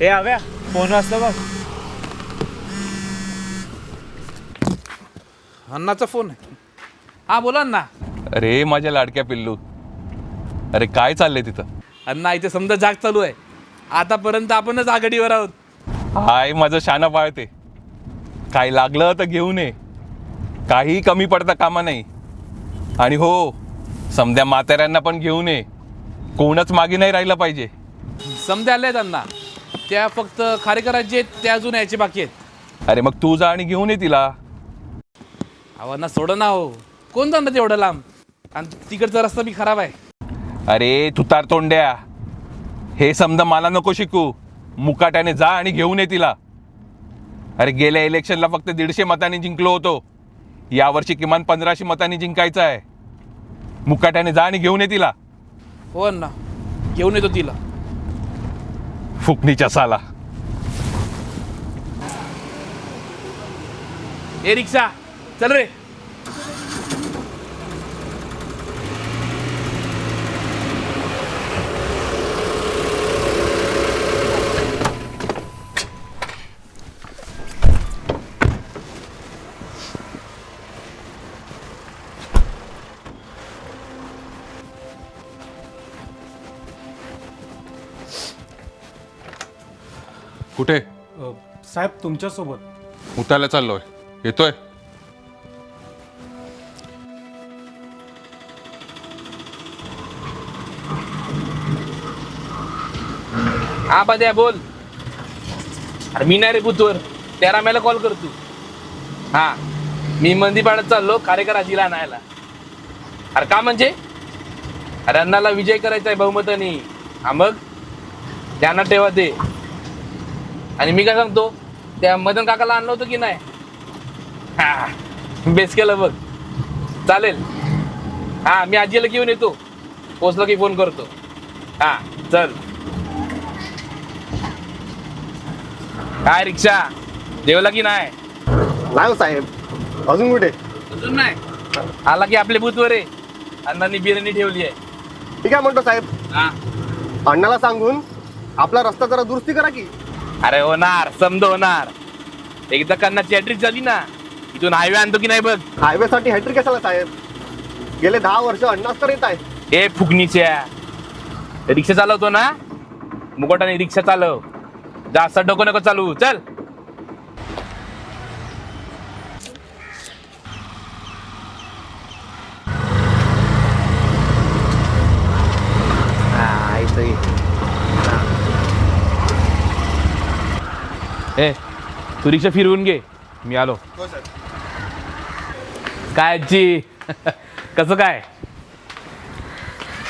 हे आव्या फोन वाजता बघ. अण्णाचा फोन आहे. हा बोला अण्णा. अरे माझ्या लाडक्या पिल्लू. अरे काय चाललंय तिथं? अण्णा इथे समजा जाग चालू आहे. आतापर्यंत आपणच आघाडीवर आहोत. हाय माझं शाना पाळते. काय लागलं तर घेऊन ये काही कमी पडता कामा नाही आणि हो समद्या म्हाताऱ्यांना पण घेऊन ये. कोणच मागे नाही राहिलं पाहिजे. समजा आले आहेत अण्णा त्या फक्त खारेकरांचे आहेत त्या अजून यायचे बाकी आहेत. अरे मग तू जा आणि घेऊन ये तिला. अण्णा सोड ना हो. कोण जाणार तेवढं लांब? आणि तिकडचा रस्ता बी खराब आहे. अरे तुतार तोंड्या. हे समजा मला नको शिकू. मुकाट्याने जा आणि घेऊन ये तिला. अरे गेल्या इलेक्शनला फक्त दीडशे मतांनी जिंकलो होतो. यावर्षी किमान पंधराशे मतांनी जिंकायचं आहे. मुकाट्याने जा आणि घेऊन ये तिला. हो अण्णा. घेऊन येतो तिला. फुकणीच्या साला. ए रिक्षा. चल रे. कुठे? अ, साहेब तुमच्यासोबत. उतायला चाललोय. येतोय? हा बद्या बोल. अरे मी नाही रे बुतवर त्या राम्याला कॉल करतो. हा मी मंदीपाड्यात चाललो खारेकर आजीला आणायला अरे का म्हणजे? अरे अण्णाला विजय करायचा आहे बहुमतानी. हा मग? त्यांना ठेवा ते. आणि मी काय सांगतो त्या मदन काकाला आणलं होतं की नाही? हा बेस केलं बघ. चालेल. हा मी आजीला घेऊन येतो. पोचलो की फोन करतो. हा चल. काय रिक्षा? जेवला की नाही? नाही हो साहेब. अजून कुठे? अजून नाही. आला की आपले बुथवर आहे. अण्णांनी बिर्याणी ठेवली आहे. ठीक आहे म्हणतो साहेब. हा. अण्णाला सांगून आपला रस्ता जरा दुरुस्ती करा की. अरे होणार समज होणार. एकदा कन्ना चॅट्रिक झाली ना इथून हायवे आणतो की नाही बघ? हायवे साठी हॅट्रिक कशाला साहेब? गेले दहा वर्ष अण्णाच तर येत आहे. ए फुकणीच्या रिक्षा चालवतो ना? मुकोटाने रिक्षा चालव. जास्त डोकं नको चालू चल हा, इथं ये. ए तू रिक्षा फिरवून घे. मी आलो. काय आजी? कसं काय?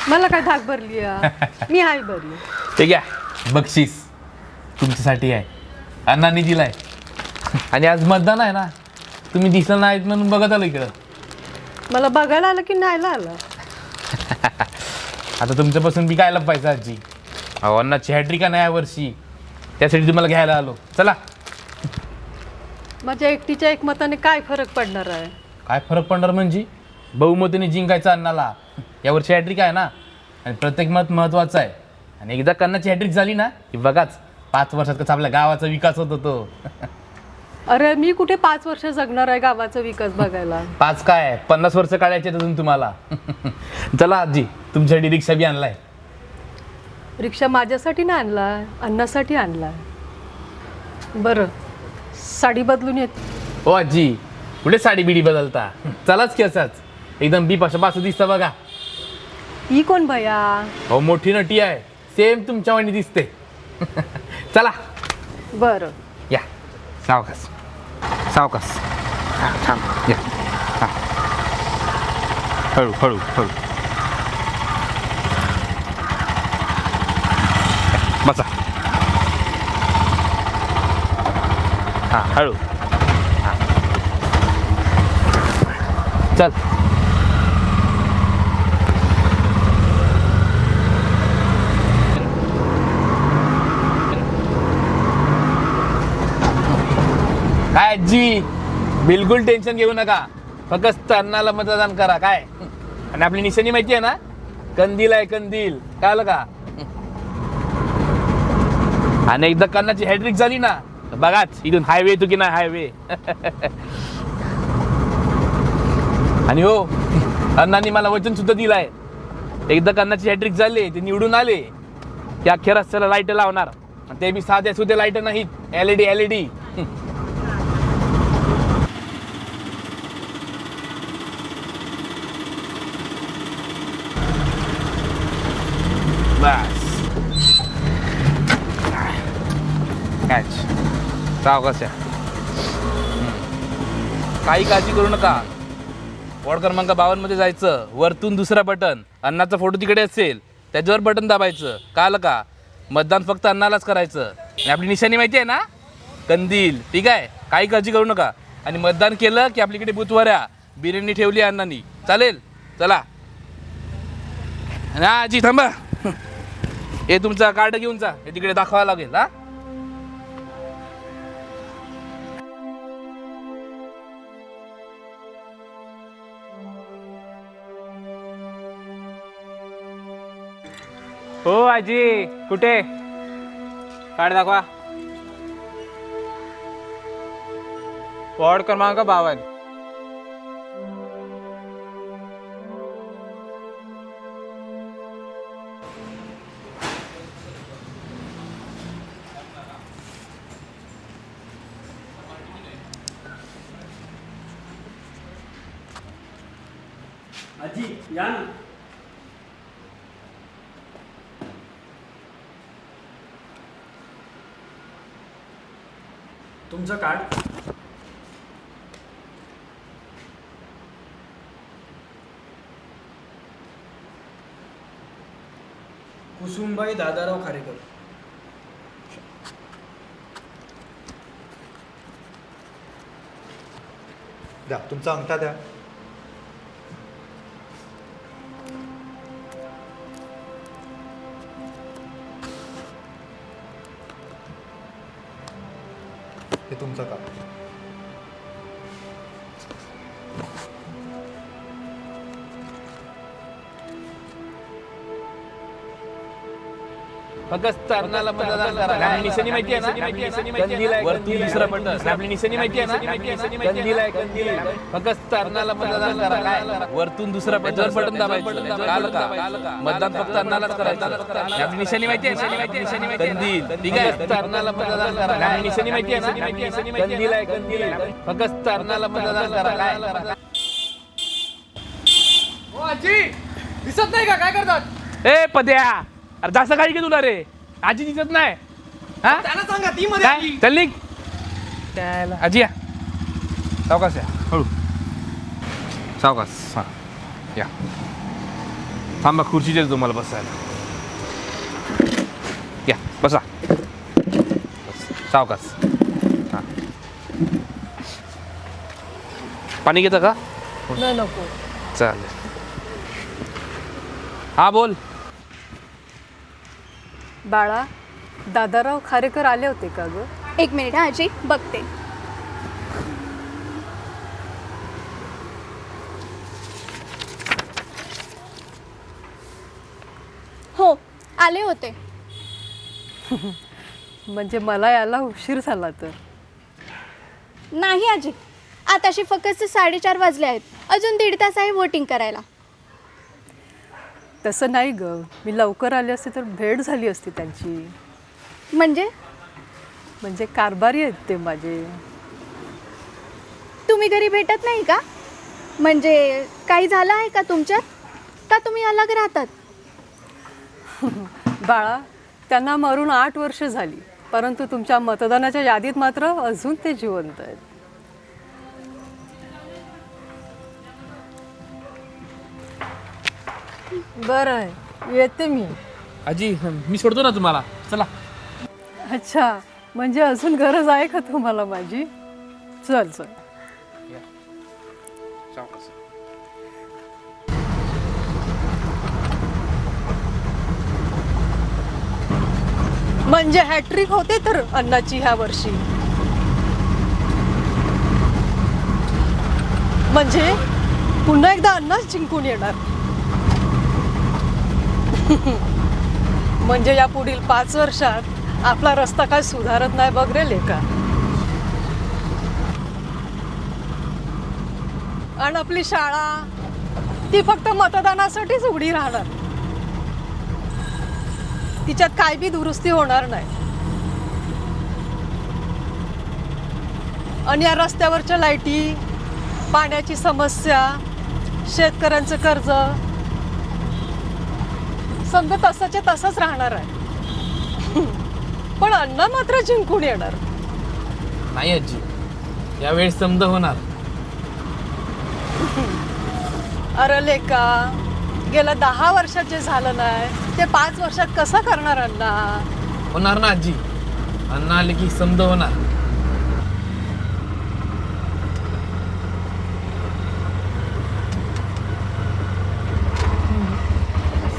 मला काय धाक भरली? मी हाय बरी ते घ्या. बक्षीस तुमच्यासाठी आहे. अण्णांनी दिलाय. आणि आज मतदान आहे ना? तुम्ही दिसलं नाहीत म्हणून बघत आलो इकडं. मला बघायला आलं की न्यायला आलं? आता तुमच्यापासून बी काय लपायचं आजी? अहो अण्णाची हॅट्रिक नाही या वर्षी. त्यासाठी तुम्हाला घ्यायला आलो. चला. माझ्या एकटीच्या एकमताने काय फरक पडणार आहे? काय फरक पडणार म्हणजे? बहुमतीने जिंकायचं अण्णाला यावर्षी हॅट्रिक आहे ना? आणि प्रत्येक मत महत्त्वाचं आहे. आणि एकदा कन्नाची हॅट्रिक झाली ना की बघाच पाच वर्षात कसा आपल्या गावाचा विकास होत होतो. अरे मी कुठे पाच वर्ष जगणार आहे गावाचा विकास बघायला? पाच काय? पन्नास वर्ष काढायचे अजून तुम्हाला. चला आजी तुमच्यासाठी रिक्षा बी आणलाय. रिक्षा माझ्यासाठी नाही आणला अन्नासाठी आणला. बरं साडी बदलून येत. हो आजी कुठे साडी बिडी बदलता? चलाच की असाच एकदम बी पाशा पासू दिसता बघा. ही कोण भया? हो मोठी नटी आहे. सेम तुमच्या वाणी दिसते. चला. बरं. या. सावकाश. सावकाश. हा, थांब. या. हा. हळू हळू हळू. बसा. हा हळू. चल. काय आजी? बिलकुल टेन्शन घेऊ नका. फक्त अन्नाला मतदान करा. काय? आणि आपली निशाणी माहिती आहे ना? कंदील आहे कंदील. कळलं का? आणि एकदा कन्नाची हॅड्रिक झाली ना बघाच इथून हायवे येतो की नाही हायवे आणि हो अण्णांनी मला वचन सुद्धा दिलाय. एकदा कन्नाची हॅड्रिक झाली ते निवडून आले. की अख्ख्या रस्त्याला लाइट लावणार. आणि ते बी साध्या सुद्धा लाइट नाहीत E एलईडी एलईडी बस मॅच सावकाश काही काळजी करू नका. वॉर्ड क्रमांक बावनमध्ये जायचं. वरतून दुसरा बटन अण्णाचा फोटो तिकडे असेल. त्याच्यावर बटन दाबायचं. काल का? मतदान फक्त अन्नालाच करायचं. आणि आपली निशाणी माहिती आहे ना? कंदील. ठीक आहे? काही काळजी करू नका. आणि मतदान केलं की आपल्याकडे बुधवाऱ्या बिर्याणी ठेवली अन्नानी. चालेल? चला. ना हा आजी थांबा. हे तुमचा कार्ड घेऊन जा. हे तिकडे दाखवावं लागेल हा. हो आजी कुठे? कार्ड दाखवा. वॉर्ड क्रमांक बावन्न आजी या ना. तुमचं कार्ड. कुसुमबाई दादाराव खारेकर. द्या तुमचा अंगठा द्या. हे तुमचं काम. फक्त अण्णाला मतदान करा निशाणी माहिती आहे ना? कंदील आहे वरती दुसरा बटन. आपली निशाणी माहिती आहे ना? कंदील आहे कंदील फक्त अण्णाला मतदान करा काय वरतून दुसरा बटन बटन दाबायचं. कळलं का? मतदान फक्त अण्णालाच करायचं. आपली निशाणी माहिती आहे कंदील ठीक आहे अण्णाला मतदान करा निशाणी माहिती आहे ना? कंदील आहे कंदील फक्त अण्णाला मतदान करा काय दिसत नाही का? काय करतात? ए पद्या! अरे जास्त काही की तुला रे. आजी दिसत नाही. हा? त्यांना सांगा ती मध्ये काय? चल निघ. त्याला. आजी या. सावकाश या. हळू. सावकाश हां. या. थांबा खुर्चीच्या तुम्हाला बसायला. या बसा. बस. सावकाश. हां. पाणी घेतं का? न नको. चालेल. हा बोल. बाळा दादाराव खारेकर आले होते का ग? एक मिनिट हा आजी बघते. हो आले होते. म्हणजे मला याला उशीर झाला तर? नाही आजी. आताशी फक्त साडेचार वाजले आहेत. अजून दीड तास आहे वोटिंग करायला. तसं नाही ग. मी लवकर आले असते तर भेट झाली असती त्यांची. म्हणजे? म्हणजे कारभारी आहेत ते माझे. तुम्ही घरी भेटत नाही का? म्हणजे काही झालं आहे का तुमच्यात? का तुम्ही अलग राहतात? बाळा त्यांना मरून आठ वर्ष झाली. परंतु तुमच्या मतदानाच्या यादीत मात्र अजून ते जिवंत आहेत. बरं आहे. येते मी. आजी मी सोडतो ना तुम्हाला. चला. अच्छा म्हणजे अजून गरज आहे का तुम्हाला माझी? चल चल. म्हणजे हॅट्रिक होते तर अन्नाची ह्या वर्षी. म्हणजे पुन्हा एकदा अन्नाच जिंकून येणार. म्हणजे या पुढील पाच वर्षात आपला रस्ता काय सुधारत नाही बघ रे लेका आणि आपली शाळा ती फक्त मतदानासाठीच उघडी राहणार. तिच्यात काय बी दुरुस्ती होणार नाही. आणि या रस्त्यावरच्या लाईटी पाण्याची समस्या शेतकऱ्यांचं कर्ज समजा तसंच्या तसंच राहणार आहे. पण अन्न मात्र जिंकून येणार. नाही आजी यावेळेस समजा होणार. अरे लेका गेल्या दहा वर्षात जे झालं नाही ते पाच वर्षात कसं करणार अण्णा? होणार ना आजी. अण्णा आले की समजा होणार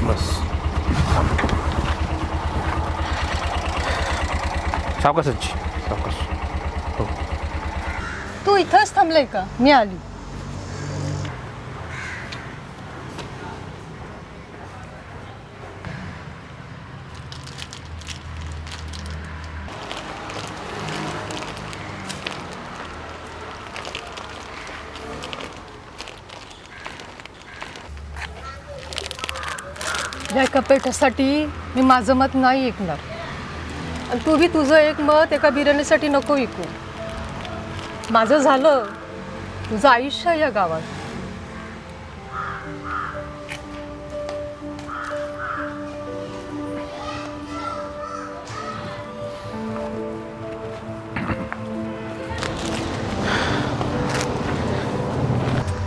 बस सावकाश आजी सावकाश हो. तू इथंच थांबलाय का? मी आली. या कपेटासाठी पेठासाठी मी माझं मत नाही ऐकणार. आणि तू बी तुझं एक मत एका बिर्याणीसाठी नको ऐकू माझं झालं. तुझं आयुष्य आहे या गावात.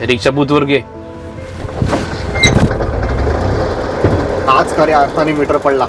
रिक्षा बूथवर घे. आज खऱ्या अर्थाने मीटर पडला.